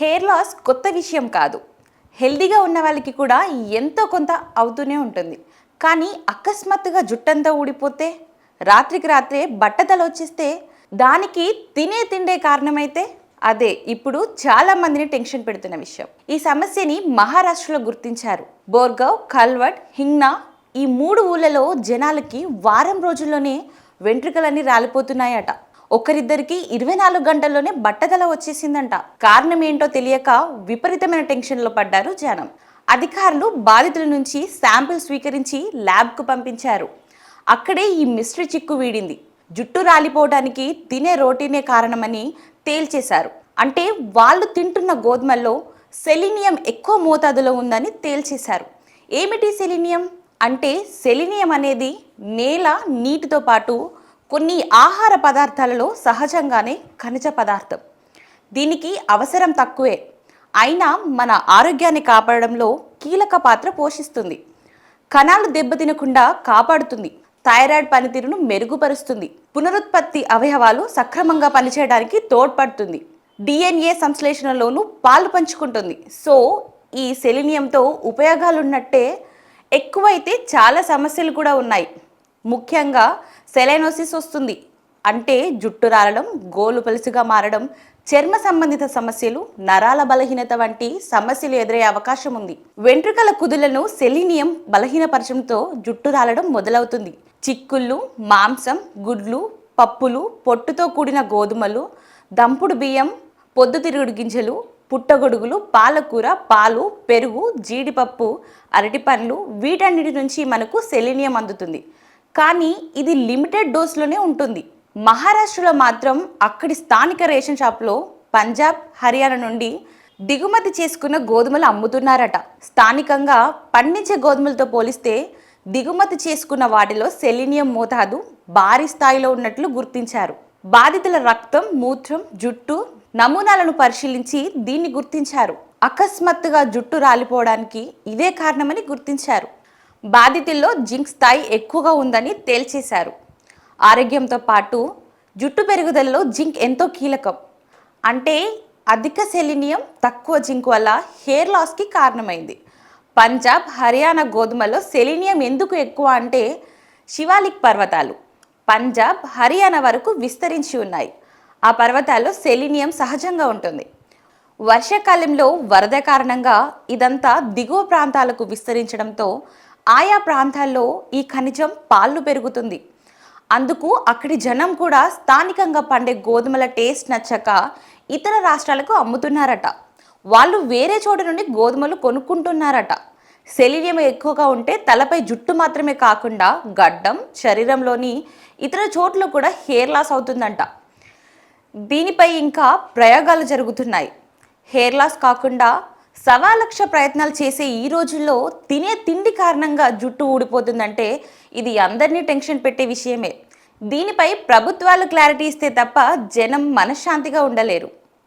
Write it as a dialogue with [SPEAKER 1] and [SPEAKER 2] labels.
[SPEAKER 1] Hair loss కొత్త విషయం కాదు. హెల్దీగా ఉన్న వాళ్ళకి కూడా ఎంతో కొంత అవుతూనే ఉంటుంది. కానీ అకస్మాత్తుగా జుట్టంతా ఊడిపోతే రాత్రికి రాత్రే బట్టతల వచ్చేస్తే దానికి తినే తిండే కారణమైతే అదే. ఇప్పుడు చాలా మందిని టెన్షన్ పెడుతున్న విషయం. ఈ సమస్యని మహారాష్ట్రలో గుర్తించారు. బోర్గావ్ కల్వట్ హింగ్నా ఈ మూడు ఊళ్ళలో జనాలకి వారం రోజుల్లోనే వెంట్రుకలన్నీ రాలిపోతున్నాయట. ఒకరిద్దరికి ఇరవై నాలుగు గంటల్లోనే బట్టగల వచ్చేసిందంట. కారణం ఏంటో తెలియక విపరీతమైన టెన్షన్లో పడ్డారు జనం. అధికారులు బాధితుల నుంచి శాంపిల్ స్వీకరించి ల్యాబ్కు పంపించారు. అక్కడే ఈ మిస్టరీ చిక్కు వీడింది. జుట్టు రాలిపోవడానికి తినే రోటీనే కారణమని తేల్చేశారు. అంటే వాళ్ళు తింటున్న గోధుమల్లో సెలినియం ఎక్కువ మోతాదులో ఉందని తేల్చేశారు. ఏమిటి సెలినియం? అంటే సెలినియం అనేది నేల నీటితో పాటు కొన్ని ఆహార పదార్థాలలో సహజంగానే ఖనిజ పదార్థం. దీనికి అవసరం తక్కువే. అయినా మన ఆరోగ్యాన్ని కాపాడడంలో కీలక పాత్ర పోషిస్తుంది. కణాలు దెబ్బతినకుండా కాపాడుతుంది. థైరాయిడ్ పనితీరును మెరుగుపరుస్తుంది. పునరుత్పత్తి అవయవాలు సక్రమంగా పనిచేయడానికి తోడ్పడుతుంది. డిఎన్ఏ సంశ్లేషణలోనూ పాలు పంచుకుంటుంది. సో ఈ సెలినియంతో ఉపయోగాలున్నట్టే ఎక్కువైతే చాలా సమస్యలు కూడా ఉన్నాయి. ముఖ్యంగా సెలైనోసిస్ వస్తుంది. అంటే జుట్టు రాలడం గోలు పలుసుగా మారడం చర్మ సంబంధిత సమస్యలు నరాల బలహీనత వంటి సమస్యలు ఎదురయ్యే అవకాశం ఉంది. వెంట్రుకల కుదులను సెలీనియం బలహీనపరచడంతో జుట్టు రాలడం మొదలవుతుంది. చిక్కుళ్ళు మాంసం గుడ్లు పప్పులు పొట్టుతో కూడిన గోధుమలు దంపుడు బియ్యం పొద్దుతిరుగుడు గింజలు పుట్టగొడుగులు పాలకూర పాలు పెరుగు జీడిపప్పు అరటిపండ్లు వీటన్నిటి నుంచి మనకు సెలీనియం అందుతుంది. కానీ ఇది లిమిటెడ్ డోస్లోనే ఉంటుంది. మహారాష్ట్రలో మాత్రం అక్కడి స్థానిక రేషన్ షాప్లో పంజాబ్ హర్యానా నుండి దిగుమతి చేసుకున్న గోధుమలు అమ్ముతున్నారట. స్థానికంగా పండించే గోధుమలతో పోలిస్తే దిగుమతి చేసుకున్న వాటిలో సెలీనియం మోతాదు భారీ స్థాయిలో ఉన్నట్లు గుర్తించారు. బాధితుల రక్తం మూత్రం జుట్టు నమూనాలను పరిశీలించి దీన్ని గుర్తించారు. అకస్మాత్తుగా జుట్టు రాలిపోవడానికి ఇదే కారణమని గుర్తించారు. బాధితుల్లో జింక్ స్థాయి ఎక్కువగా ఉందని తేల్చేశారు. ఆరోగ్యంతో పాటు జుట్టు పెరుగుదలలో జింక్ ఎంతో కీలకం. అంటే అధిక సెలినియం తక్కువ జింక్ వల్ల హెయిర్ లాస్కి కారణమైంది. పంజాబ్ హర్యానా గోధుమలో సెలినియం ఎందుకు ఎక్కువ అంటే శివాలిక్ పర్వతాలు. పంజాబ్ హర్యానా వరకు విస్తరించి ఉన్నాయి. ఆ పర్వతాల్లో సెలినియం సహజంగా ఉంటుంది. వర్షాకాలంలో వరద కారణంగా ఇదంతా దిగువ ప్రాంతాలకు విస్తరించడంతో ఆయా ప్రాంతాల్లో ఈ ఖనిజం పాళ్ళు పెరుగుతుంది. అందుకు అక్కడి జనం కూడా స్థానికంగా పండే గోధుమల టేస్ట్ నచ్చక ఇతర రాష్ట్రాలకు అమ్ముతున్నారట. వాళ్ళు వేరే చోట నుండి గోధుమలు కొనుక్కుంటున్నారట. సెలీనియం ఎక్కువగా ఉంటే తలపై జుట్టు మాత్రమే కాకుండా గడ్డం శరీరంలోని ఇతర చోట్ల కూడా హెయిర్ లాస్ అవుతుందంట. దీనిపై ఇంకా ప్రయోగాలు జరుగుతున్నాయి. హెయిర్ లాస్ కాకుండా సవా లక్ష ప్రయత్నాలు చేసే ఈ రోజుల్లో తినే తిండి కారణంగా జుట్టు ఊడిపోతుందంటే ఇది అందరినీ టెన్షన్ పెట్టే విషయమే. దీనిపై ప్రభుత్వాలు క్లారిటీ ఇస్తే తప్ప జనం మనశ్శాంతిగా ఉండలేరు.